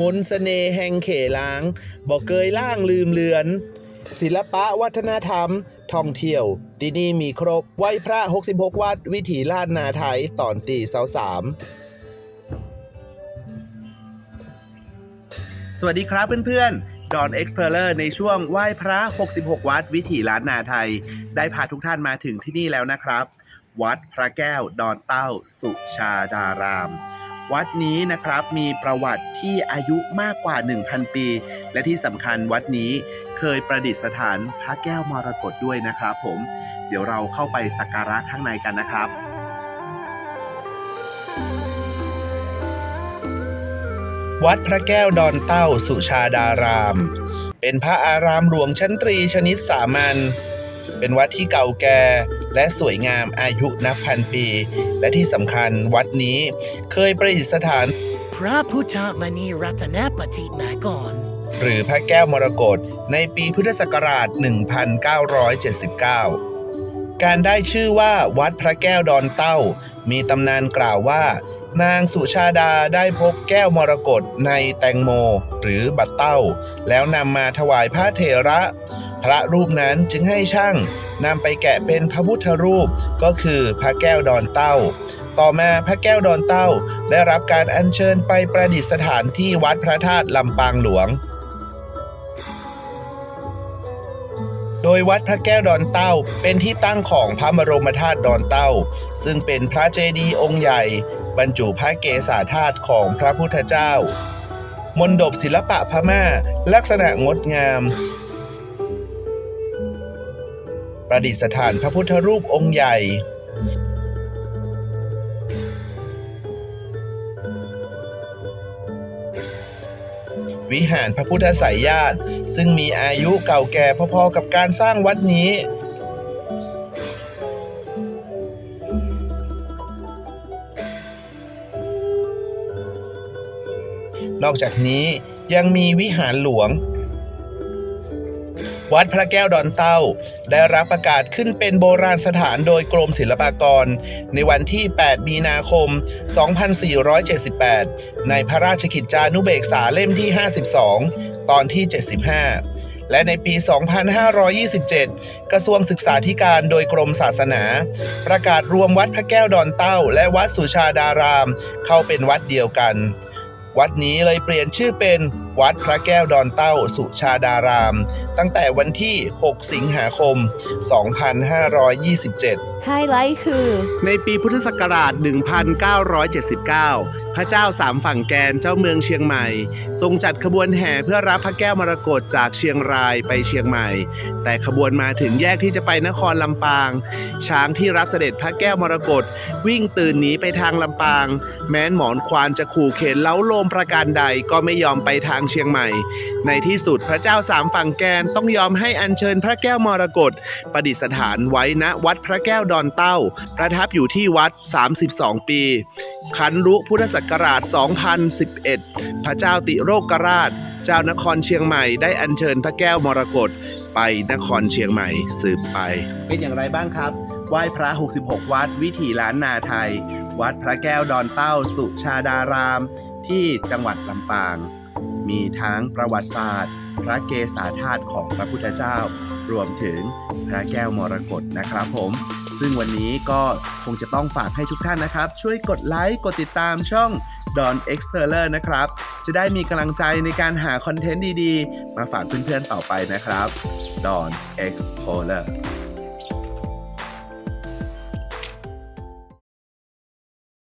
มนต์เสน่ห์แห่งเขล้างบอกเกยล่างลืมเลือน ศิลปะวัฒนธรรม ท่องเที่ยว ที่นี่มีครบไหวพระ 66 วัดวิถีล้านนาไทยตอนตีเสาสามสวัสดีครับเพื่อนๆดอนเอ็กซ์เพลอร์ในช่วงไหว้พระ 66 วัดวิถีล้านนาไทย ได้พาทุกท่านมาถึงที่นี่แล้วนะครับ วัดพระแก้วดอนเต้าสุชาดาราม วัดนี้นะครับมีประวัติที่อายุมากกว่า 1,000 ปี และที่สำคัญวัดนี้เคยประดิษฐานพระแก้วมรกตด้วยนะครับผม เดี๋ยวเราเข้าไปสักการะข้างในกันนะครับวัดพระแก้วดอนเต้าสุชาดาราม เป็นพระอารามหลวงชั้นตรีชนิดสามัญ เป็นวัดที่เก่าแก่ และสวยงามอายุนับพันปี และที่สำคัญวัดนี้เคยประดิษฐาน พระพุทธมณีรัตนปฏิมาก่อน หรือพระแก้วมรกตในปีพุทธศักราช 1979 การได้ชื่อว่าวัดพระแก้วดอนเต้า มีตำนานกล่าวว่า นางสุชาดาได้พบแก้วมรกตในแตงโม หรือบัตเต้า แล้วนำมาถวายพระเถระ พระรูปนั้นจึงให้ช่าง นำไปแกะเป็นพระพุทธรูปก็คือพระแก้วดอนเต้า ต่อมาพระแก้วดอนเต้า ได้รับการอัญเชิญไปประดิษฐานที่วัดพระธาตุลำปางหลวง โดยวัดพระแก้วดอนเต้าเป็นที่ตั้งของพระบรมธาตุดอนเต้า ซึ่งเป็นพระเจดีย์องค์ใหญ่ บรรจุพระเกศาธาตุของพระพุทธเจ้า มนดบศิลปะพม่า ลักษณะงดงาม ประดิษฐานพระพุทธรูปองค์ใหญ่วิหารพระพุทธไสยญาติ ซึ่งมีอายุเก่าแก่พอๆกับการสร้างวัดนี้ นอกจากนี้ยังมีวิหารหลวง วัดพระแก้วดอนเต้า ได้รับประกาศขึ้นเป็นโบราณสถานโดยกรมศิลปากร ในวันที่ 8 มีนาคม 2478 ในพระราชกิจจานุเบกษาเล่มที่ 52 ตอนที่ 75 และในปี 2527 กระทรวงศึกษาธิการโดยกรมศาสนา ประกาศรวมวัดพระแก้วดอนเต้า และวัดสุชาดาราม เข้าเป็นวัดเดียวกัน วัดนี้เลยเปลี่ยนชื่อเป็นวัดพระแก้วดอนเต้าสุชาดาราม ตั้งแต่วันที่ 6 สิงหาคม 2527 ไฮไลท์คือ ในปีพุทธศักราช 1979 พระเจ้าสามฝั่งแกนเจ้าเมืองเชียงใหม่ ทรงจัดขบวนแห่เพื่อรับพระแก้วมรกตจากเชียงรายไปเชียงใหม่ แต่ขบวนมาถึงแยกที่จะไปนครลำปาง ช้างที่รับเสด็จพระแก้วมรกตวิ่งตื่นหนีไปทางลำปาง แม้นหมอนควานจะขู่เข็นเล้าโลมประการใดก็ไม่ยอมไปทางเชียงใหม่ ในที่สุดพระเจ้าสามฝั่งแกนต้องยอมให้อัญเชิญพระแก้วมรกตประดิษฐานไว้ณวัดพระแก้วดอนเต้า ประทับอยู่ที่วัด 32 ปีขันรุพุทธศักกราช 2011 พระเจ้าติโรกราช เจ้านครเชียงใหม่ได้อัญเชิญพระแก้วมรกตไปนครเชียงใหม่สืบไป เป็นอย่างไรบ้างครับไหว้พระ 66 วัดวิถีล้านนาไทย วัดพระแก้วดอนเต้าสุชาดาราม ที่จังหวัดลำปาง มีทั้งประวัติศาสตร์ พระเกศาธาตุของพระพุทธเจ้า รวมถึงพระแก้วมรกตนะครับผม ซึ่งวันนี้ก็คงจะต้องฝากให้ทุกท่านนะครับ ช่วยกดไลค์ กดติดตามช่อง Don Explorer นะครับ จะได้มีกำลังใจในการหาคอนเทนต์ดีๆ มาฝากเพื่อนๆต่อไปนะครับ Don Explorer